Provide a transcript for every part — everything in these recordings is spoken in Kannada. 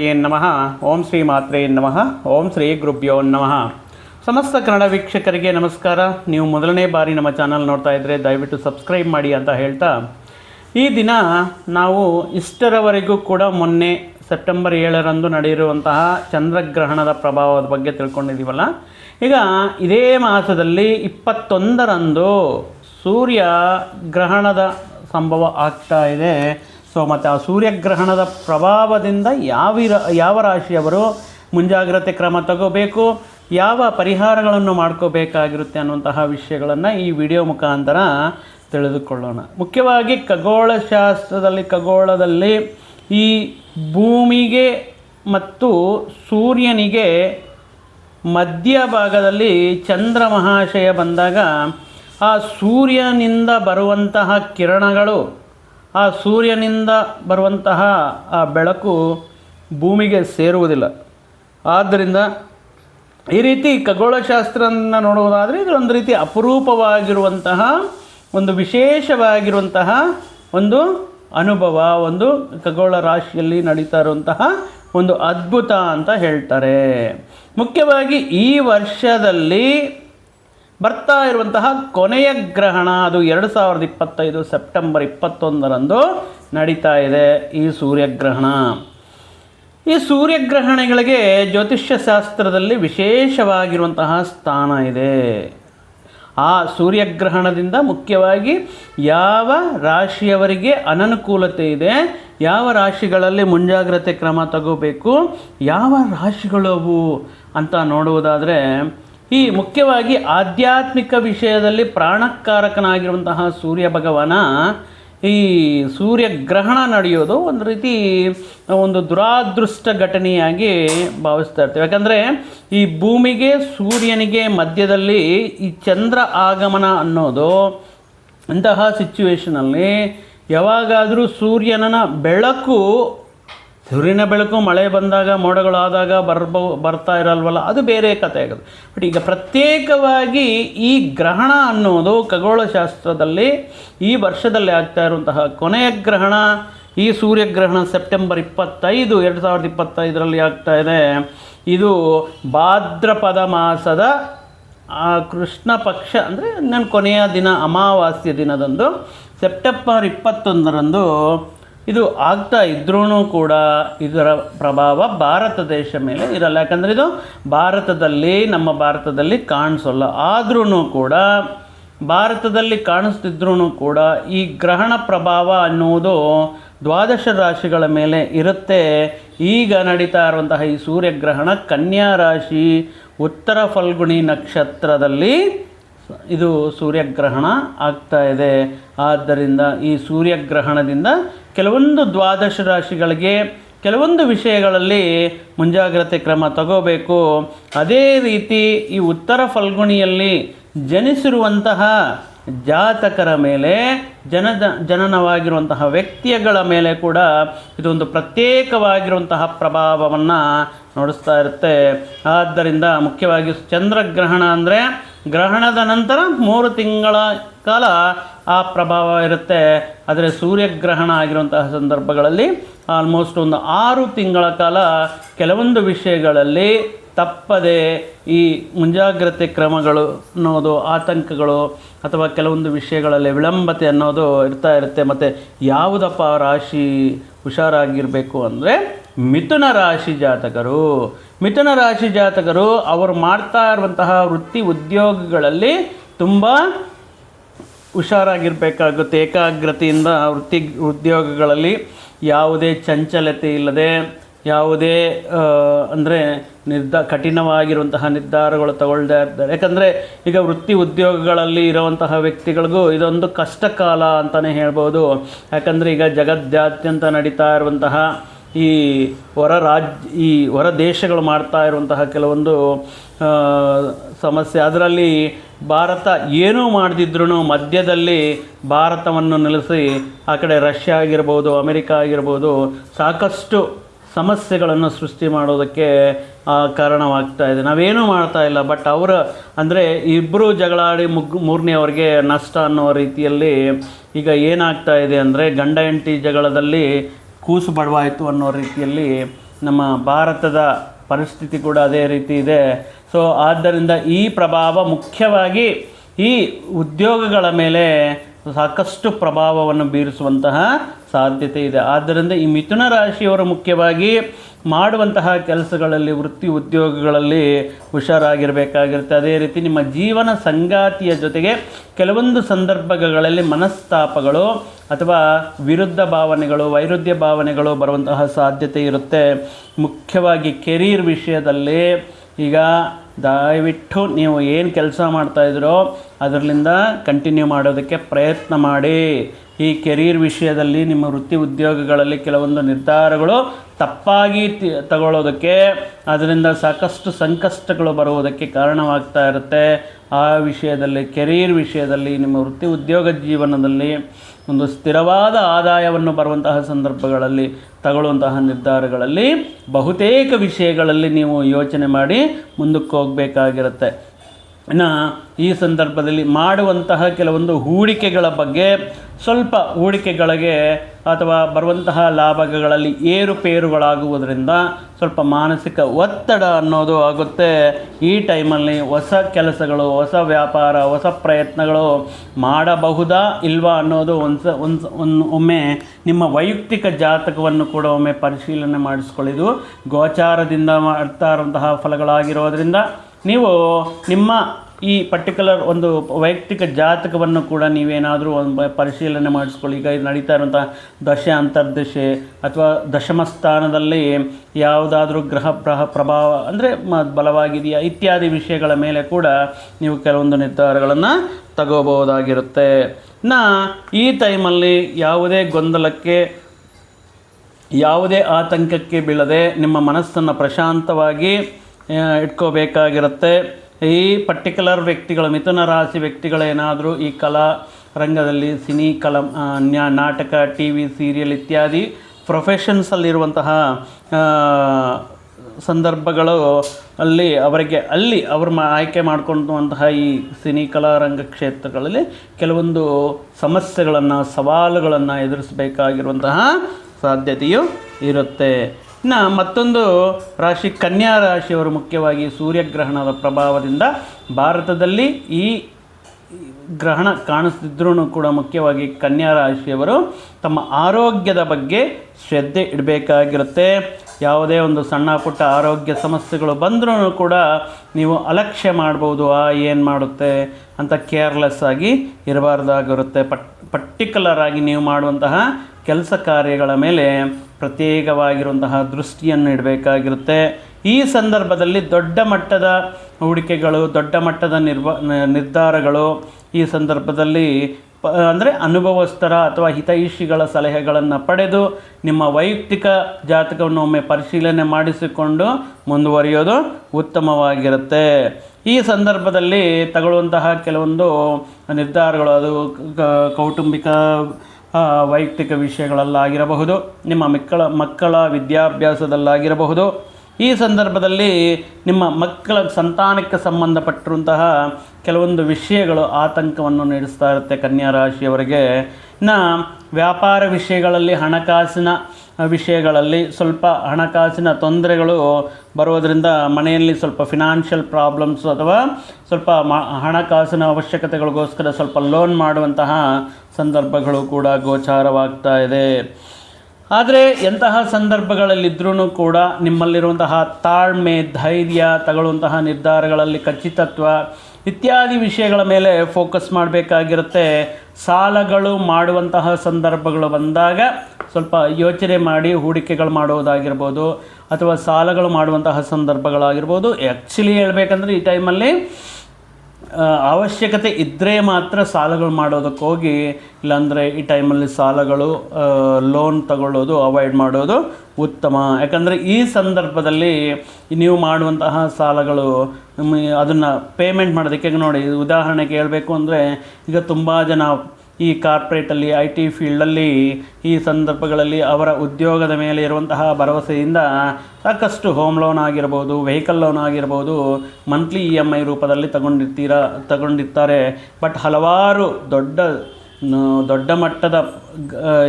ಏನ್ ನಮಃ. ಓಂ ಶ್ರೀ ಮಾತ್ರೇ ನಮಃ. ಓಂ ಶ್ರೀ ಗುರುಭ್ಯೋ ನಮಃ. ಸಮಸ್ತ ಕನ್ನಡ ವೀಕ್ಷಕರಿಗೆ ನಮಸ್ಕಾರ. ನೀವು ಮೊದಲನೇ ಬಾರಿ ನಮ್ಮ ಚಾನಲ್ ನೋಡ್ತಾ ಇದ್ದರೆ ದಯವಿಟ್ಟು ಸಬ್ಸ್ಕ್ರೈಬ್ ಮಾಡಿ ಅಂತ ಹೇಳ್ತಾ, ಈ ದಿನ ನಾವು ಇಷ್ಟರವರೆಗೂ ಕೂಡ ಮೊನ್ನೆ ಸೆಪ್ಟೆಂಬರ್ ಏಳರಂದು ನಡೆಯಿರುವಂತಹ ಚಂದ್ರಗ್ರಹಣದ ಪ್ರಭಾವದ ಬಗ್ಗೆ ತಿಳ್ಕೊಂಡಿದ್ದೀವಲ್ಲ? ಈಗ ಇದೇ ಮಾಸದಲ್ಲಿ ಇಪ್ಪತ್ತೊಂದರಂದು ಸೂರ್ಯ ಗ್ರಹಣದ ಸಂಭವ ಆಗ್ತಾ ಇದೆ. ಸೊ ಮತ್ತು ಆ ಸೂರ್ಯಗ್ರಹಣದ ಪ್ರಭಾವದಿಂದ ಯಾವ ಯಾವ ರಾಶಿಯವರು ಮುಂಜಾಗ್ರತೆ ಕ್ರಮ ತಗೋಬೇಕು, ಯಾವ ಪರಿಹಾರಗಳನ್ನು ಮಾಡ್ಕೋಬೇಕಾಗಿರುತ್ತೆ ಅನ್ನುವಂತಹ ವಿಷಯಗಳನ್ನು ಈ ವಿಡಿಯೋ ಮುಖಾಂತರ ತಿಳಿದುಕೊಳ್ಳೋಣ. ಮುಖ್ಯವಾಗಿ ಖಗೋಳಶಾಸ್ತ್ರದಲ್ಲಿ, ಖಗೋಳದಲ್ಲಿ ಈ ಭೂಮಿಗೆ ಮತ್ತು ಸೂರ್ಯನಿಗೆ ಮಧ್ಯಭಾಗದಲ್ಲಿ ಚಂದ್ರ ಮಹಾಶಯ ಬಂದಾಗ ಆ ಸೂರ್ಯನಿಂದ ಬರುವಂತಹ ಕಿರಣಗಳು ಆ ಸೂರ್ಯನಿಂದ ಬರುವಂತಹ ಆ ಬೆಳಕು ಭೂಮಿಗೆ ಸೇರುವುದಿಲ್ಲ. ಆದ್ದರಿಂದ ಈ ರೀತಿ ಖಗೋಳಶಾಸ್ತ್ರನ ನೋಡುವುದಾದರೆ ಇದು ಒಂದು ರೀತಿ ಅಪರೂಪವಾಗಿರುವಂತಹ ಒಂದು ವಿಶೇಷವಾಗಿರುವಂತಹ ಒಂದು ಅನುಭವ, ಒಂದು ಖಗೋಳ ರಾಶಿಯಲ್ಲಿ ನಡೀತಾ ಇರುವಂತಹ ಒಂದು ಅದ್ಭುತ ಅಂತ ಹೇಳ್ತಾರೆ. ಮುಖ್ಯವಾಗಿ ಈ ವರ್ಷದಲ್ಲಿ ಬರ್ತಾ ಇರುವಂತಹ ಕೊನೆಯ ಗ್ರಹಣ, ಅದು ಎರಡು ಸಾವಿರದ ಇಪ್ಪತ್ತೈದು ಸೆಪ್ಟೆಂಬರ್ ಇಪ್ಪತ್ತೊಂದರಂದು ನಡೀತಾ ಇದೆ ಈ ಸೂರ್ಯಗ್ರಹಣ. ಈ ಸೂರ್ಯಗ್ರಹಣಗಳಿಗೆ ಜ್ಯೋತಿಷ್ಯ ಶಾಸ್ತ್ರದಲ್ಲಿ ವಿಶೇಷವಾಗಿರುವಂತಹ ಸ್ಥಾನ ಇದೆ. ಆ ಸೂರ್ಯಗ್ರಹಣದಿಂದ ಮುಖ್ಯವಾಗಿ ಯಾವ ರಾಶಿಯವರಿಗೆ ಅನನುಕೂಲತೆ ಇದೆ, ಯಾವ ರಾಶಿಗಳಲ್ಲಿ ಮುಂಜಾಗ್ರತೆ ಕ್ರಮ ತಗೋಬೇಕು, ಯಾವ ರಾಶಿಗಳವು ಅಂತ ನೋಡುವುದಾದರೆ ಈ ಮುಖ್ಯವಾಗಿ ಆಧ್ಯಾತ್ಮಿಕ ವಿಷಯದಲ್ಲಿ ಪ್ರಾಣಕಾರಕನಾಗಿರುವಂತಹ ಸೂರ್ಯ ಭಗವಾನ ಈ ಸೂರ್ಯಗ್ರಹಣ ನಡೆಯೋದು ಒಂದು ರೀತಿ ಒಂದು ದುರಾದೃಷ್ಟ ಘಟನೆಯಾಗಿ ಭಾವಿಸ್ತಾ ಇರ್ತೀವಿ. ಯಾಕಂದರೆ ಈ ಭೂಮಿಗೆ ಸೂರ್ಯನಿಗೆ ಮಧ್ಯದಲ್ಲಿ ಈ ಚಂದ್ರ ಆಗಮನ ಅನ್ನೋದು ಅಂತಹ ಸಿಚುವೇಶನಲ್ಲಿ ಯಾವಾಗಾದರೂ ಸೂರ್ಯನ ಬೆಳಕು ಸೂರ್ಯನ ಬೆಳಕು ಮಳೆ ಬಂದಾಗ, ಮೋಡಗಳಾದಾಗ ಬರ್ಬೋ, ಬರ್ತಾ ಇರಲ್ವಲ್ಲ? ಅದು ಬೇರೆ ಕಥೆ ಆಗೋದು ಬಟ್ ಈಗ ಪ್ರತ್ಯೇಕವಾಗಿ ಈ ಗ್ರಹಣ ಅನ್ನೋದು ಖಗೋಳಶಾಸ್ತ್ರದಲ್ಲಿ ಈ ವರ್ಷದಲ್ಲಿ ಆಗ್ತಾ ಇರುವಂತಹ ಕೊನೆಯ ಗ್ರಹಣ, ಈ ಸೂರ್ಯಗ್ರಹಣ ಸೆಪ್ಟೆಂಬರ್ ಇಪ್ಪತ್ತೈದು, ಎರಡು ಸಾವಿರದ ಇಪ್ಪತ್ತೈದರಲ್ಲಿ ಆಗ್ತಾ ಇದೆ. ಇದು ಭಾದ್ರಪದ ಮಾಸದ ಕೃಷ್ಣ ಪಕ್ಷ, ಅಂದರೆ ನನ್ನ ಕೊನೆಯ ದಿನ, ಅಮಾವಾಸ್ಯ ದಿನದಂದು, ಸೆಪ್ಟೆಂಬರ್ ಇಪ್ಪತ್ತೊಂದರಂದು ಇದು ಆಗ್ತಾ ಇದ್ರೂ ಕೂಡ ಇದರ ಪ್ರಭಾವ ಭಾರತ ದೇಶ ಮೇಲೆ ಇರಲ್ಲ. ಯಾಕಂದರೆ ಇದು ಭಾರತದಲ್ಲಿ, ನಮ್ಮ ಭಾರತದಲ್ಲಿ ಕಾಣಿಸೋಲ್ಲ. ಆದ್ರೂ ಕೂಡ, ಭಾರತದಲ್ಲಿ ಕಾಣಿಸ್ತಿದ್ರೂ ಕೂಡ ಈ ಗ್ರಹಣ ಪ್ರಭಾವ ಅನ್ನುವುದು ದ್ವಾದಶ ರಾಶಿಗಳ ಮೇಲೆ ಇರುತ್ತೆ. ಈಗ ನಡೀತಾ ಇರುವಂತಹ ಈ ಸೂರ್ಯಗ್ರಹಣ ಕನ್ಯಾ ರಾಶಿ, ಉತ್ತರ ಫಲ್ಗುಣಿ ನಕ್ಷತ್ರದಲ್ಲಿ ಇದು ಸೂರ್ಯಗ್ರಹಣ ಆಗ್ತಾ ಇದೆ. ಆದ್ದರಿಂದ ಈ ಸೂರ್ಯಗ್ರಹಣದಿಂದ ಕೆಲವೊಂದು ದ್ವಾದಶ ರಾಶಿಗಳಿಗೆ ಕೆಲವೊಂದು ವಿಷಯಗಳಲ್ಲಿ ಮುಂಜಾಗ್ರತೆ ಕ್ರಮ ತಗೋಬೇಕು. ಅದೇ ರೀತಿ ಈ ಉತ್ತರ ಫಲ್ಗುಣಿಯಲ್ಲಿ ಜನಿಸಿರುವಂತಹ ಜಾತಕರ ಮೇಲೆ ಜನದ, ಜನನವಾಗಿರುವಂತಹ ವ್ಯಕ್ತಿಗಳ ಮೇಲೆ ಕೂಡ ಇದೊಂದು ಪ್ರತ್ಯೇಕವಾಗಿರುವಂತಹ ಪ್ರಭಾವವನ್ನು ನೋಡಿಸ್ತಾ ಇರುತ್ತೆ. ಆದ್ದರಿಂದ ಮುಖ್ಯವಾಗಿ ಚಂದ್ರಗ್ರಹಣ ಅಂದರೆ ಗ್ರಹಣದ ನಂತರ ಮೂರು ತಿಂಗಳ ಕಾಲ ಆ ಪ್ರಭಾವ ಇರುತ್ತೆ. ಆದರೆ ಸೂರ್ಯಗ್ರಹಣ ಆಗಿರುವಂತಹ ಸಂದರ್ಭಗಳಲ್ಲಿ ಆಲ್ಮೋಸ್ಟ್ ಒಂದು ಆರು ತಿಂಗಳ ಕಾಲ ಕೆಲವೊಂದು ವಿಷಯಗಳಲ್ಲಿ ತಪ್ಪದೆ ಈ ಮುಂಜಾಗ್ರತೆ ಕ್ರಮಗಳು ಅನ್ನೋದು, ಆತಂಕಗಳು ಅಥವಾ ಕೆಲವೊಂದು ವಿಷಯಗಳಲ್ಲಿ ವಿಳಂಬತೆ ಅನ್ನೋದು ಇರ್ತಾ ಇರುತ್ತೆ. ಮತ್ತು ಯಾವುದಪ್ಪ ರಾಶಿ ಹುಷಾರಾಗಿರಬೇಕು ಅಂದರೆ ಮಿಥುನ ರಾಶಿ ಜಾತಕರು. ಮಿಥುನ ರಾಶಿ ಜಾತಕರು ಅವರು ಮಾಡ್ತಾ ಇರುವಂತಹ ವೃತ್ತಿ ಉದ್ಯೋಗಗಳಲ್ಲಿ ತುಂಬ ಹುಷಾರಾಗಿರಬೇಕಾಗುತ್ತೆ. ಏಕಾಗ್ರತೆಯಿಂದ ವೃತ್ತಿ ಉದ್ಯೋಗಗಳಲ್ಲಿ ಯಾವುದೇ ಚಂಚಲತೆ ಇಲ್ಲದೆ, ಯಾವುದೇ ಅಂದರೆ ನಿರ್ಧ ಕಠಿಣವಾಗಿರುವಂತಹ ನಿರ್ಧಾರಗಳು ತಗೊಳ್ತಾ ಇರ್ತಾರೆ. ಯಾಕಂದರೆ ಈಗ ವೃತ್ತಿ ಉದ್ಯೋಗಗಳಲ್ಲಿ ಇರುವಂತಹ ವ್ಯಕ್ತಿಗಳಿಗೂ ಇದೊಂದು ಕಷ್ಟಕಾಲ ಅಂತಲೇ ಹೇಳ್ಬೋದು. ಯಾಕಂದರೆ ಈಗ ಜಗದ್ಯಾದ್ಯಂತ ನಡೀತಾ ಇರುವಂತಹ ಈ ಹೊರ ರಾಜ್ಯ ಈ ಹೊರ ದೇಶಗಳು ಮಾಡ್ತಾ ಇರುವಂತಹ ಕೆಲವೊಂದು ಸಮಸ್ಯೆ. ಅದರಲ್ಲಿ ಭಾರತ ಏನೂ ಮಾಡದಿದ್ರೂ ಮಧ್ಯದಲ್ಲಿ ಭಾರತವನ್ನು ನಿಲ್ಲಿಸಿ ಆ ಕಡೆ ರಷ್ಯಾ ಆಗಿರ್ಬೋದು, ಅಮೆರಿಕ ಆಗಿರ್ಬೋದು ಸಾಕಷ್ಟು ಸಮಸ್ಯೆಗಳನ್ನು ಸೃಷ್ಟಿ ಮಾಡೋದಕ್ಕೆ ಕಾರಣವಾಗ್ತಾ ಇದೆ. ನಾವೇನೂ ಮಾಡ್ತಾ ಇಲ್ಲ, ಬಟ್ ಅವರ, ಅಂದರೆ ಇಬ್ಬರು ಜಗಳಾಡಿ ಮುಗ್ ಮೂರನೆಯವ್ರಿಗೆ ನಷ್ಟ ಅನ್ನೋ ರೀತಿಯಲ್ಲಿ ಈಗ ಏನಾಗ್ತಾ ಇದೆ ಅಂದರೆ ಗಂಡ ಹೆಂಡತಿ ಜಗಳದಲ್ಲಿ ಕೂಸು ಬಡವಾಯಿತು ಅನ್ನೋ ರೀತಿಯಲ್ಲಿ ನಮ್ಮ ಭಾರತದ ಪರಿಸ್ಥಿತಿ ಕೂಡ ಅದೇ ರೀತಿ ಇದೆ. ಸೊ ಆದ್ದರಿಂದ ಈ ಪ್ರಭಾವ ಮುಖ್ಯವಾಗಿ ಈ ಉದ್ಯೋಗಗಳ ಮೇಲೆ ಸಾಕಷ್ಟು ಪ್ರಭಾವವನ್ನು ಬೀರಿಸುವಂತಹ ಸಾಧ್ಯತೆ ಇದೆ. ಆದ್ದರಿಂದ ಈ ಮಿಥುನ ರಾಶಿಯವರು ಮುಖ್ಯವಾಗಿ ಮಾಡುವಂತಹ ಕೆಲಸಗಳಲ್ಲಿ, ವೃತ್ತಿ ಉದ್ಯೋಗಗಳಲ್ಲಿ ಹುಷಾರಾಗಿರಬೇಕಾಗಿರುತ್ತೆ. ಅದೇ ರೀತಿ ನಿಮ್ಮ ಜೀವನ ಸಂಗಾತಿಯ ಜೊತೆಗೆ ಕೆಲವೊಂದು ಸಂದರ್ಭಗಳಲ್ಲಿ ಮನಸ್ತಾಪಗಳು ಅಥವಾ ವಿರುದ್ಧ ಭಾವನೆಗಳು, ವೈರುಧ್ಯ ಭಾವನೆಗಳು ಬರುವಂತಹ ಸಾಧ್ಯತೆ ಇರುತ್ತೆ. ಮುಖ್ಯವಾಗಿ ಕೆರಿಯರ್ ವಿಷಯದಲ್ಲಿ ಈಗ ದಯವಿಟ್ಟು ನೀವು ಏನು ಕೆಲಸ ಮಾಡ್ತಾಯಿದ್ರೋ ಅದರಲ್ಲಿಂದ ಕಂಟಿನ್ಯೂ ಮಾಡೋದಕ್ಕೆ ಪ್ರಯತ್ನ ಮಾಡಿ. ಈ ಕೆರಿಯರ್ ವಿಷಯದಲ್ಲಿ ನಿಮ್ಮ ವೃತ್ತಿ ಉದ್ಯೋಗಗಳಲ್ಲಿ ಕೆಲವೊಂದು ನಿರ್ಧಾರಗಳು ತಪ್ಪಾಗಿ ತಗೊಳ್ಳೋದಕ್ಕೆ ಅದರಿಂದ ಸಾಕಷ್ಟು ಸಂಕಷ್ಟಗಳು ಬರುವುದಕ್ಕೆ ಕಾರಣವಾಗ್ತಾ ಇರುತ್ತೆ. ಆ ವಿಷಯದಲ್ಲಿ, ಕೆರಿಯರ್ ವಿಷಯದಲ್ಲಿ ನಿಮ್ಮ ವೃತ್ತಿ ಉದ್ಯೋಗ ಜೀವನದಲ್ಲಿ ಒಂದು ಸ್ಥಿರವಾದ ಆದಾಯವನ್ನು ಬರುವಂತಹ ಸಂದರ್ಭಗಳಲ್ಲಿ ತಗೊಳ್ಳುವಂತಹ ನಿರ್ಧಾರಗಳಲ್ಲಿ ಬಹುತೇಕ ವಿಷಯಗಳಲ್ಲಿ ನೀವು ಯೋಚನೆ ಮಾಡಿ ಮುಂದಕ್ಕೆ ಹೋಗಬೇಕಾಗಿರುತ್ತೆ. ಇನ್ನು ಈ ಸಂದರ್ಭದಲ್ಲಿ ಮಾಡುವಂತಹ ಕೆಲವೊಂದು ಹೂಡಿಕೆಗಳ ಬಗ್ಗೆ ಸ್ವಲ್ಪ ಹೂಡಿಕೆಗಳಿಗೆ ಅಥವಾ ಬರುವಂತಹ ಲಾಭಗಳಲ್ಲಿ ಏರುಪೇರುಗಳಾಗುವುದರಿಂದ ಸ್ವಲ್ಪ ಮಾನಸಿಕ ಒತ್ತಡ ಅನ್ನೋದು ಆಗುತ್ತೆ. ಈ ಟೈಮಲ್ಲಿ ಹೊಸ ಕೆಲಸಗಳು, ಹೊಸ ವ್ಯಾಪಾರ, ಹೊಸ ಪ್ರಯತ್ನಗಳು ಮಾಡಬಹುದಾ ಇಲ್ವಾ ಅನ್ನೋದು ಒಂದು ಒಂದು ಒಂದು, ಒಮ್ಮೆ ನಿಮ್ಮ ವೈಯಕ್ತಿಕ ಜಾತಕವನ್ನು ಕೂಡ ಒಮ್ಮೆ ಪರಿಶೀಲನೆ ಮಾಡಿಸ್ಕೊಳ್ಳಿದು. ಗೋಚಾರದಿಂದ ಮಾಡ್ತಾ ಇರುವಂತಹ ಫಲಗಳಾಗಿರೋದ್ರಿಂದ ನೀವು ನಿಮ್ಮ ಈ ಪರ್ಟಿಕ್ಯುಲರ್ ಒಂದು ವೈಯಕ್ತಿಕ ಜಾತಕವನ್ನು ಕೂಡ ನೀವೇನಾದರೂ ಒಂದು ಪರಿಶೀಲನೆ ಮಾಡಿಸ್ಕೊಳ್ಳಿ. ಈಗ ಇದು ನಡೀತಾ ಇರುವಂಥ ದಶೆ ಅಂತರ್ದಶೆ ಅಥವಾ ದಶಮ ಸ್ಥಾನದಲ್ಲಿ ಯಾವುದಾದ್ರೂ ಗ್ರಹ ಪ್ರಹ ಪ್ರಭಾವ ಅಂದರೆ ಬಲವಾಗಿದೆಯಾ ಇತ್ಯಾದಿ ವಿಷಯಗಳ ಮೇಲೆ ಕೂಡ ನೀವು ಕೆಲವೊಂದು ನಿರ್ಧಾರಗಳನ್ನು ತಗೋಬಹುದಾಗಿರುತ್ತೆ. ನಾ ಈ ಟೈಮಲ್ಲಿ ಯಾವುದೇ ಗೊಂದಲಕ್ಕೆ, ಯಾವುದೇ ಆತಂಕಕ್ಕೆ ಬೀಳದೆ ನಿಮ್ಮ ಮನಸ್ಸನ್ನು ಪ್ರಶಾಂತವಾಗಿ ಇಟ್ಕೋಬೇಕಾಗಿರುತ್ತೆ. ಈ ಪರ್ಟಿಕ್ಯುಲರ್ ವ್ಯಕ್ತಿಗಳು, ಮಿಥುನ ರಾಶಿ ವ್ಯಕ್ತಿಗಳೇನಾದರೂ ಈ ಕಲಾ ರಂಗದಲ್ಲಿ, ಸಿನಿ, ಕಲಾ ನಾಟಕ ಟಿ ವಿ ಸೀರಿಯಲ್ ಇತ್ಯಾದಿ ಪ್ರೊಫೆಷನ್ಸಲ್ಲಿರುವಂತಹ ಸಂದರ್ಭಗಳು ಅಲ್ಲಿ ಅವರಿಗೆ, ಅಲ್ಲಿ ಅವರು ಮಾ, ಆಯ್ಕೆ ಮಾಡಿಕೊಂಡಂತಹ ಈ ಸಿನಿ ಕಲಾರಂಗ ಕ್ಷೇತ್ರಗಳಲ್ಲಿ ಕೆಲವೊಂದು ಸಮಸ್ಯೆಗಳನ್ನು, ಸವಾಲುಗಳನ್ನು ಎದುರಿಸಬೇಕಾಗಿರುವಂತಹ ಸಾಧ್ಯತೆಯು ಇರುತ್ತೆ. ಇನ್ನು ಮತ್ತೊಂದು ರಾಶಿ, ಕನ್ಯಾ ರಾಶಿಯವರು ಮುಖ್ಯವಾಗಿ ಸೂರ್ಯಗ್ರಹಣದ ಪ್ರಭಾವದಿಂದ ಭಾರತದಲ್ಲಿ ಈ ಗ್ರಹಣ ಕಾಣಿಸ್ತಿದ್ರೂ ಕೂಡ ಮುಖ್ಯವಾಗಿ ಕನ್ಯಾ ರಾಶಿಯವರು ತಮ್ಮ ಆರೋಗ್ಯದ ಬಗ್ಗೆ ಶ್ರದ್ಧೆ ಇಡಬೇಕಾಗಿರುತ್ತೆ. ಯಾವುದೇ ಒಂದು ಸಣ್ಣ ಪುಟ್ಟ ಆರೋಗ್ಯ ಸಮಸ್ಯೆಗಳು ಬಂದ್ರೂ ಕೂಡ ನೀವು ಅಲಕ್ಷ್ಯ ಮಾಡ್ಬೋದು, ಆ ಏನು ಮಾಡುತ್ತೆ ಅಂತ ಕೇರ್ಲೆಸ್ ಆಗಿ ಇರಬಾರ್ದಾಗಿರುತ್ತೆ. ಪಟ್, ಪರ್ಟಿಕ್ಯುಲರ್ ಆಗಿ ನೀವು ಮಾಡುವಂತಹ ಕೆಲಸ ಕಾರ್ಯಗಳ ಮೇಲೆ ಪ್ರತ್ಯೇಕವಾಗಿರುವಂತಹ ದೃಷ್ಟಿಯನ್ನು ಇಡಬೇಕಾಗಿರುತ್ತೆ. ಈ ಸಂದರ್ಭದಲ್ಲಿ ದೊಡ್ಡ ಮಟ್ಟದ ಹೂಡಿಕೆಗಳು, ದೊಡ್ಡ ಮಟ್ಟದ ನಿರ್ವ, ನಿರ್ಧಾರಗಳು ಈ ಸಂದರ್ಭದಲ್ಲಿ ಪ, ಅಂದರೆ ಅನುಭವಸ್ಥರ ಅಥವಾ ಹಿತೈಷಿಗಳ ಸಲಹೆಗಳನ್ನು ಪಡೆದು ನಿಮ್ಮ ವೈಯಕ್ತಿಕ ಜಾತಕವನ್ನು ಒಮ್ಮೆ ಪರಿಶೀಲನೆ ಮಾಡಿಸಿಕೊಂಡು ಮುಂದುವರಿಯೋದು ಉತ್ತಮವಾಗಿರುತ್ತೆ. ಈ ಸಂದರ್ಭದಲ್ಲಿ ತಗೊಳ್ಳುವಂತಹ ಕೆಲವೊಂದು ನಿರ್ಧಾರಗಳು, ಅದು ಕೌಟುಂಬಿಕ ವೈಯಕ್ತಿಕ ವಿಷಯಗಳಲ್ಲಾಗಿರಬಹುದು, ನಿಮ್ಮ ಮಕ್ಕಳ ಮಕ್ಕಳ ವಿದ್ಯಾಭ್ಯಾಸದಲ್ಲಾಗಿರಬಹುದು. ಈ ಸಂದರ್ಭದಲ್ಲಿ ನಿಮ್ಮ ಮಕ್ಕಳ ಸಂತಾನಕ್ಕೆ ಸಂಬಂಧಪಟ್ಟಿರುವಂತಹ ಕೆಲವೊಂದು ವಿಷಯಗಳು ಆತಂಕವನ್ನು ನೀಡಿಸ್ತಾ ಇರುತ್ತೆ ಕನ್ಯಾ ರಾಶಿಯವರಿಗೆ. ಇನ್ನು ವ್ಯಾಪಾರ ವಿಷಯಗಳಲ್ಲಿ ಹಣಕಾಸಿನ ವಿಷಯಗಳಲ್ಲಿ ಸ್ವಲ್ಪ ಹಣಕಾಸಿನ ತೊಂದರೆಗಳು ಬರೋದರಿಂದ ಮನೆಯಲ್ಲಿ ಸ್ವಲ್ಪ ಫಿನಾನ್ಷಿಯಲ್ ಪ್ರಾಬ್ಲಮ್ಸ್ ಅಥವಾ ಸ್ವಲ್ಪ ಮ, ಹಣಕಾಸಿನ ಅವಶ್ಯಕತೆಗಳಿಗೋಸ್ಕರ ಸ್ವಲ್ಪ ಲೋನ್ ಮಾಡುವಂತಹ ಸಂದರ್ಭಗಳು ಕೂಡ ಗೋಚಾರವಾಗ್ತಾ ಇದೆ. ಆದರೆ ಎಂತಹ ಸಂದರ್ಭಗಳಲ್ಲಿದ್ದರೂ ಕೂಡ ನಿಮ್ಮಲ್ಲಿರುವಂತಹ ತಾಳ್ಮೆ, ಧೈರ್ಯ, ತಗೊಳ್ಳುವಂತಹ ನಿರ್ಧಾರಗಳಲ್ಲಿ ಖಚಿತತ್ವ ಇತ್ಯಾದಿ ವಿಷಯಗಳ ಮೇಲೆ ಫೋಕಸ್ ಮಾಡಬೇಕಾಗಿರುತ್ತೆ. ಸಾಲಗಳು ಮಾಡುವಂತಹ ಸಂದರ್ಭಗಳು ಬಂದಾಗ ಸ್ವಲ್ಪ ಯೋಚನೆ ಮಾಡಿ ಹೂಡಿಕೆಗಳು ಮಾಡುವುದಾಗಿರ್ಬೋದು ಅಥವಾ ಸಾಲಗಳು ಮಾಡುವಂತಹ ಸಂದರ್ಭಗಳಾಗಿರ್ಬೋದು. ಆ್ಯಕ್ಚುಲಿ ಹೇಳಬೇಕಂದ್ರೆ ಈ ಟೈಮಲ್ಲಿ ಅವಶ್ಯಕತೆ ಇದ್ದರೆ ಮಾತ್ರ ಸಾಲಗಳು ಮಾಡೋದಕ್ಕೆ ಹೋಗಿ, ಇಲ್ಲಾಂದರೆ ಈ ಟೈಮಲ್ಲಿ ಸಾಲಗಳು ಲೋನ್ ತಗೊಳ್ಳೋದು ಅವಾಯ್ಡ್ ಮಾಡೋದು ಉತ್ತಮ. ಯಾಕಂದರೆ ಈ ಸಂದರ್ಭದಲ್ಲಿ ನೀವು ಮಾಡುವಂತಹ ಸಾಲಗಳು ಅದನ್ನು ಪೇಮೆಂಟ್ ಮಾಡೋದಕ್ಕೆ ನೋಡಿ, ಉದಾಹರಣೆಗೆ ಹೇಳಬೇಕು ಅಂದರೆ, ಈಗ ತುಂಬ ಜನ ಈ ಕಾರ್ಪೊರೇಟಲ್ಲಿ ಐ ಟಿ ಫೀಲ್ಡಲ್ಲಿ, ಈ ಸಂದರ್ಭಗಳಲ್ಲಿ ಅವರ ಉದ್ಯೋಗದ ಮೇಲೆ ಇರುವಂತಹ ಭರವಸೆಯಿಂದ ಸಾಕಷ್ಟು ಹೋಮ್ ಲೋನ್ ಆಗಿರ್ಬೋದು ವೆಹಿಕಲ್ ಲೋನ್ ಆಗಿರ್ಬೋದು ಮಂತ್ಲಿ ಇ ಎಂ ಐ ರೂಪದಲ್ಲಿ ತಗೊಂಡಿರ್ತೀರ, ತಗೊಂಡಿರ್ತಾರೆ. ಬಟ್ ಹಲವಾರು ದೊಡ್ಡ ದೊಡ್ಡ ಮಟ್ಟದ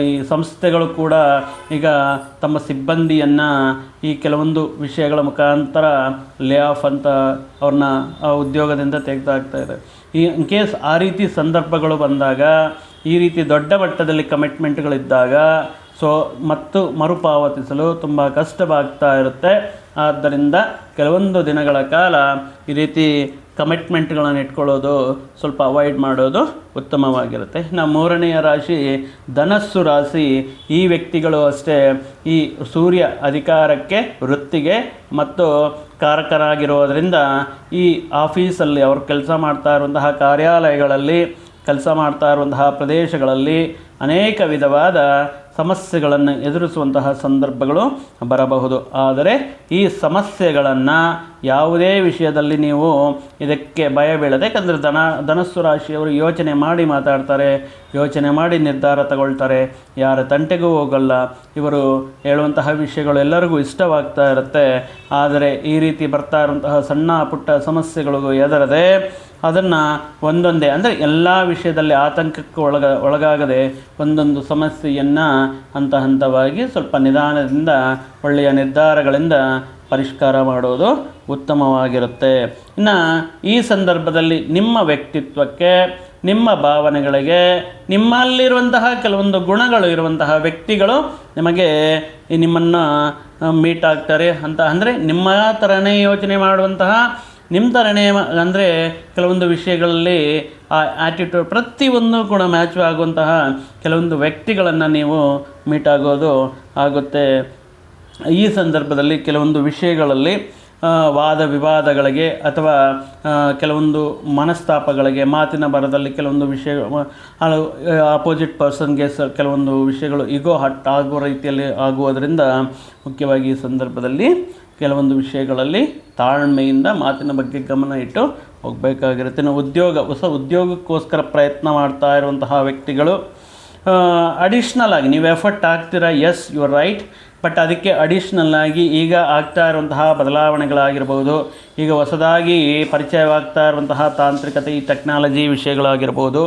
ಈ ಸಂಸ್ಥೆಗಳು ಕೂಡ ಈಗ ತಮ್ಮ ಸಿಬ್ಬಂದಿಯನ್ನು ಈ ಕೆಲವೊಂದು ವಿಷಯಗಳ ಮುಖಾಂತರ ಲೇ ಆಫ್ ಅಂತ ಅವ್ರನ್ನ ಆ ಉದ್ಯೋಗದಿಂದ ತೆಗೆದಾಕ್ತಾ ಇದೆ ಈ ಇನ್ ಕೇಸ್ ಆ ರೀತಿ ಸಂದರ್ಭಗಳು ಬಂದಾಗ, ಈ ರೀತಿ ದೊಡ್ಡ ಮಟ್ಟದಲ್ಲಿ ಕಮಿಟ್ಮೆಂಟ್ಗಳಿದ್ದಾಗ ಸೊ ಮತ್ತು ಮರುಪಾವತಿಸಲು ತುಂಬ ಕಷ್ಟವಾಗ್ತಾ ಇರುತ್ತೆ. ಆದ್ದರಿಂದ ಕೆಲವೊಂದು ದಿನಗಳ ಕಾಲ ಈ ರೀತಿ ಕಮಿಟ್ಮೆಂಟ್ಗಳನ್ನು ಇಟ್ಕೊಳ್ಳೋದು ಸ್ವಲ್ಪ ಅವಾಯ್ಡ್ ಮಾಡೋದು ಉತ್ತಮವಾಗಿರುತ್ತೆ. ಇನ್ನು ಮೂರನೆಯ ರಾಶಿ ಧನಸ್ಸು ರಾಶಿ, ಈ ವ್ಯಕ್ತಿಗಳು ಅಷ್ಟೇ ಈ ಸೂರ್ಯ ಅಧಿಕಾರಕ್ಕೆ ವೃತ್ತಿಗೆ ಮತ್ತು ಕಾರಕರಾಗಿರೋದರಿಂದ ಈ ಆಫೀಸಲ್ಲಿ ಅವರು ಕೆಲಸ ಮಾಡ್ತಾ ಇರುವಂತಹ ಕಾರ್ಯಾಲಯಗಳಲ್ಲಿ, ಕೆಲಸ ಮಾಡ್ತಾ ಇರುವಂತಹ ಪ್ರದೇಶಗಳಲ್ಲಿ ಅನೇಕ ವಿಧವಾದ ಸಮಸ್ಯೆಗಳನ್ನು ಎದುರಿಸುವಂತಹ ಸಂದರ್ಭಗಳು ಬರಬಹುದು. ಆದರೆ ಈ ಸಮಸ್ಯೆಗಳನ್ನು ಯಾವುದೇ ವಿಷಯದಲ್ಲಿ ನೀವು ಇದಕ್ಕೆ ಭಯ ಬೀಳದೆ ಯಾಕಂದರೆ ಧನ, ಧನಸ್ಸು ರಾಶಿಯವರು ಯೋಚನೆ ಮಾಡಿ ಮಾತಾಡ್ತಾರೆ, ಯೋಚನೆ ಮಾಡಿ ನಿರ್ಧಾರ ತಗೊಳ್ತಾರೆ, ಯಾರ ತಂಟೆಗೂ ಹೋಗಲ್ಲ. ಇವರು ಹೇಳುವಂತಹ ವಿಷಯಗಳು ಎಲ್ಲರಿಗೂ ಇಷ್ಟವಾಗ್ತಾ ಇರುತ್ತೆ. ಆದರೆ ಈ ರೀತಿ ಬರ್ತಾ ಇರುವಂತಹ ಸಣ್ಣ ಪುಟ್ಟ ಸಮಸ್ಯೆಗಳಿಗೂ ಎದರದೆ ಅದನ್ನು ಒಂದೊಂದೇ, ಅಂದರೆ ಎಲ್ಲ ವಿಷಯದಲ್ಲಿ ಆತಂಕಕ್ಕೆ ಒಳಗ, ಒಳಗಾಗದೆ ಒಂದೊಂದು ಸಮಸ್ಯೆಯನ್ನು ಹಂತ ಹಂತವಾಗಿ ಸ್ವಲ್ಪ ನಿಧಾನದಿಂದ ಒಳ್ಳೆಯ ನಿರ್ಧಾರಗಳಿಂದ ಪರಿಷ್ಕಾರ ಮಾಡೋದು ಉತ್ತಮವಾಗಿರುತ್ತೆ. ಇನ್ನು ಈ ಸಂದರ್ಭದಲ್ಲಿ ನಿಮ್ಮ ವ್ಯಕ್ತಿತ್ವಕ್ಕೆ, ನಿಮ್ಮ ಭಾವನೆಗಳಿಗೆ, ನಿಮ್ಮಲ್ಲಿರುವಂತಹ ಕೆಲವೊಂದು ಗುಣಗಳು ಇರುವಂತಹ ವ್ಯಕ್ತಿಗಳು ನಿಮಗೆ ನಿಮ್ಮನ್ನು ಮೀಟ್ ಆಗ್ತಾರೆ ಅಂತ. ಅಂದರೆ ನಿಮ್ಮ ಥರನೇ ಯೋಚನೆ ಮಾಡುವಂತಹ ನಿಮ್ಮ ಥರನೇ ಅಂದರೆ ಕೆಲವೊಂದು ವಿಷಯಗಳಲ್ಲಿ ಆ ಆ್ಯಟಿಟ್ಯೂಡ್ ಪ್ರತಿಯೊಂದು ಕೂಡ ಮ್ಯಾಚ್ ಆಗುವಂತಹ ಕೆಲವೊಂದು ವ್ಯಕ್ತಿಗಳನ್ನು ನೀವು ಮೀಟ್ ಆಗೋದು ಆಗುತ್ತೆ. ಈ ಸಂದರ್ಭದಲ್ಲಿ ಕೆಲವೊಂದು ವಿಷಯಗಳಲ್ಲಿ ವಾದ ವಿವಾದಗಳಿಗೆ ಅಥವಾ ಕೆಲವೊಂದು ಮನಸ್ತಾಪಗಳಿಗೆ, ಮಾತಿನ ಬರದಲ್ಲಿ ಕೆಲವೊಂದು ವಿಷಯ ಅಪೋಸಿಟ್ ಪರ್ಸನ್ಗೆ ಸ, ಕೆಲವೊಂದು ವಿಷಯಗಳು ಈಗೋ ಹಟ್ ಆಗುವ ರೀತಿಯಲ್ಲಿ ಆಗುವುದರಿಂದ ಮುಖ್ಯವಾಗಿ ಈ ಸಂದರ್ಭದಲ್ಲಿ ಕೆಲವೊಂದು ವಿಷಯಗಳಲ್ಲಿ ತಾಳ್ಮೆಯಿಂದ ಮಾತಿನ ಬಗ್ಗೆ ಗಮನ ಇಟ್ಟು ಹೋಗಬೇಕಾಗಿರುತ್ತೆ. ಇನ್ನು ಉದ್ಯೋಗ, ಹೊಸ ಉದ್ಯೋಗಕ್ಕೋಸ್ಕರ ಪ್ರಯತ್ನ ಮಾಡ್ತಾ ಇರುವಂತಹ ವ್ಯಕ್ತಿಗಳು ಅಡಿಷ್ನಲ್ ಆಗಿ ನೀವು ಎಫರ್ಟ್ ಹಾಕ್ತೀರಾ? ಎಸ್ ಯು ರೈಟ್ ಬಟ್ ಅದಕ್ಕೆ ಅಡಿಷ್ನಲ್ಲಾಗಿ ಈಗ ಆಗ್ತಾ ಇರುವಂತಹ ಬದಲಾವಣೆಗಳಾಗಿರ್ಬೋದು, ಈಗ ಹೊಸದಾಗಿ ಪರಿಚಯವಾಗ್ತಾ ಇರುವಂತಹ ತಾಂತ್ರಿಕತೆ, ಈ ಟೆಕ್ನಾಲಜಿ ವಿಷಯಗಳಾಗಿರ್ಬೋದು,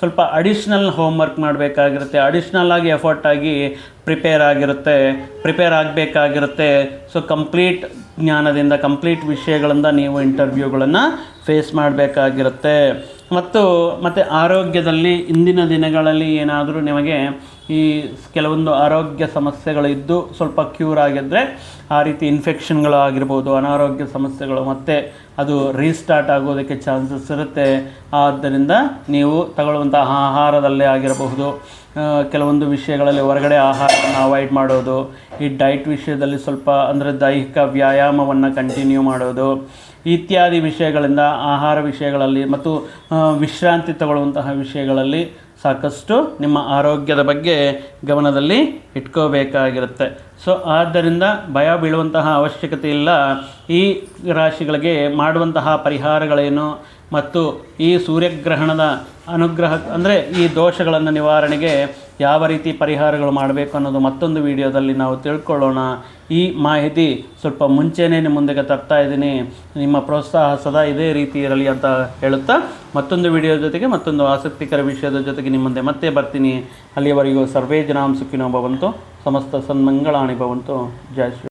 ಸ್ವಲ್ಪ ಅಡಿಷ್ನಲ್ ಹೋಮ್ವರ್ಕ್ ಮಾಡಬೇಕಾಗಿರುತ್ತೆ ಅಡಿಷ್ನಲ್ ಆಗಿ ಎಫರ್ಟ್ ಆಗಿ ಪ್ರಿಪೇರ್ ಆಗಿರುತ್ತೆ ಪ್ರಿಪೇರ್ ಆಗಬೇಕಾಗಿರುತ್ತೆ. ಸೊ ಕಂಪ್ಲೀಟ್ ಜ್ಞಾನದಿಂದ ಕಂಪ್ಲೀಟ್ ವಿಷಯಗಳಿಂದ ನೀವು ಇಂಟರ್ವ್ಯೂಗಳನ್ನು ಫೇಸ್ ಮಾಡಬೇಕಾಗಿರುತ್ತೆ. ಮತ್ತು ಮತ್ತು ಆರೋಗ್ಯದಲ್ಲಿ ಇಂದಿನ ದಿನಗಳಲ್ಲಿ ಏನಾದರೂ ನಿಮಗೆ ಈ ಕೆಲವೊಂದು ಆರೋಗ್ಯ ಸಮಸ್ಯೆಗಳಿದ್ದು ಸ್ವಲ್ಪ ಕ್ಯೂರ್ ಆಗಿದ್ದರೆ ಆ ರೀತಿ ಇನ್ಫೆಕ್ಷನ್ಗಳು ಆಗಿರ್ಬೋದು ಅನಾರೋಗ್ಯ ಸಮಸ್ಯೆಗಳು, ಮತ್ತು ಅದು ರೀಸ್ಟಾರ್ಟ್ ಆಗೋದಕ್ಕೆ ಚಾನ್ಸಸ್ ಇರುತ್ತೆ. ಆದ್ದರಿಂದ ನೀವು ತಗೊಳ್ಳುವಂತಹ ಆಹಾರದಲ್ಲೇ ಆಗಿರಬಹುದು. ಕೆಲವೊಂದು ವಿಷಯಗಳಲ್ಲಿ ಹೊರಗಡೆ ಆಹಾರವನ್ನು ಅವಾಯ್ಡ್ ಮಾಡೋದು, ಈ ಡೈಟ್ ವಿಷಯದಲ್ಲಿ ಸ್ವಲ್ಪ ಅಂದರೆ ದೈಹಿಕ ವ್ಯಾಯಾಮವನ್ನು ಕಂಟಿನ್ಯೂ ಮಾಡೋದು, ಇತ್ಯಾದಿ ವಿಷಯಗಳಿಂದ ಆಹಾರ ವಿಷಯಗಳಲ್ಲಿ ಮತ್ತು ವಿಶ್ರಾಂತಿ ತಗೊಳ್ಳುವಂತಹ ವಿಷಯಗಳಲ್ಲಿ ಸಾಕಷ್ಟು ನಿಮ್ಮ ಆರೋಗ್ಯದ ಬಗ್ಗೆ ಗಮನದಲ್ಲಿ ಇಟ್ಕೋಬೇಕಾಗಿರುತ್ತೆ. ಸೊ ಆದ್ದರಿಂದ ಭಯ ಬೀಳುವಂತಹ ಅವಶ್ಯಕತೆ ಇಲ್ಲ. ಈ ರಾಶಿಗಳಿಗೆ ಮಾಡುವಂತಹ ಪರಿಹಾರಗಳೇನು? ಮತ್ತು ಈ ಸೂರ್ಯಗ್ರಹಣದ ಅನುಗ್ರಹ, ಅಂದರೆ ಈ ದೋಷಗಳನ್ನು ನಿವಾರಣೆಗೆ ಯಾವ ರೀತಿ ಪರಿಹಾರಗಳು ಮಾಡಬೇಕು ಅನ್ನೋದು ಮತ್ತೊಂದು ವಿಡಿಯೋದಲ್ಲಿ ನಾವು ತಿಳ್ಕೊಳ್ಳೋಣ. ಈ ಮಾಹಿತಿ ಸ್ವಲ್ಪ ಮುಂಚೆನೇ ನಿಮ್ಮ ಮುಂದೆಗೆ ತರ್ತಾ ಇದ್ದೀನಿ. ನಿಮ್ಮ ಪ್ರೋತ್ಸಾಹ ಸದಾ ಇದೇ ರೀತಿ ಇರಲಿ ಅಂತ ಹೇಳುತ್ತಾ, ಮತ್ತೊಂದು ವಿಡಿಯೋ ಜೊತೆಗೆ ಮತ್ತೊಂದು ಆಸಕ್ತಿಕರ ವಿಷಯದ ಜೊತೆಗೆ ನಿಮ್ಮ ಮುಂದೆ ಮತ್ತೆ ಬರ್ತೀನಿ. ಅಲ್ಲಿಯವರೆಗೂ ಸರ್ವೇ ಜನಾಂ ಸುಖಿನೋ ಭವಂತು ಸಮಸ್ತ ಸನ್ಮಂಗಳಾಣಿ ಭವಂತು. ಜಯ ಶ್ರೀ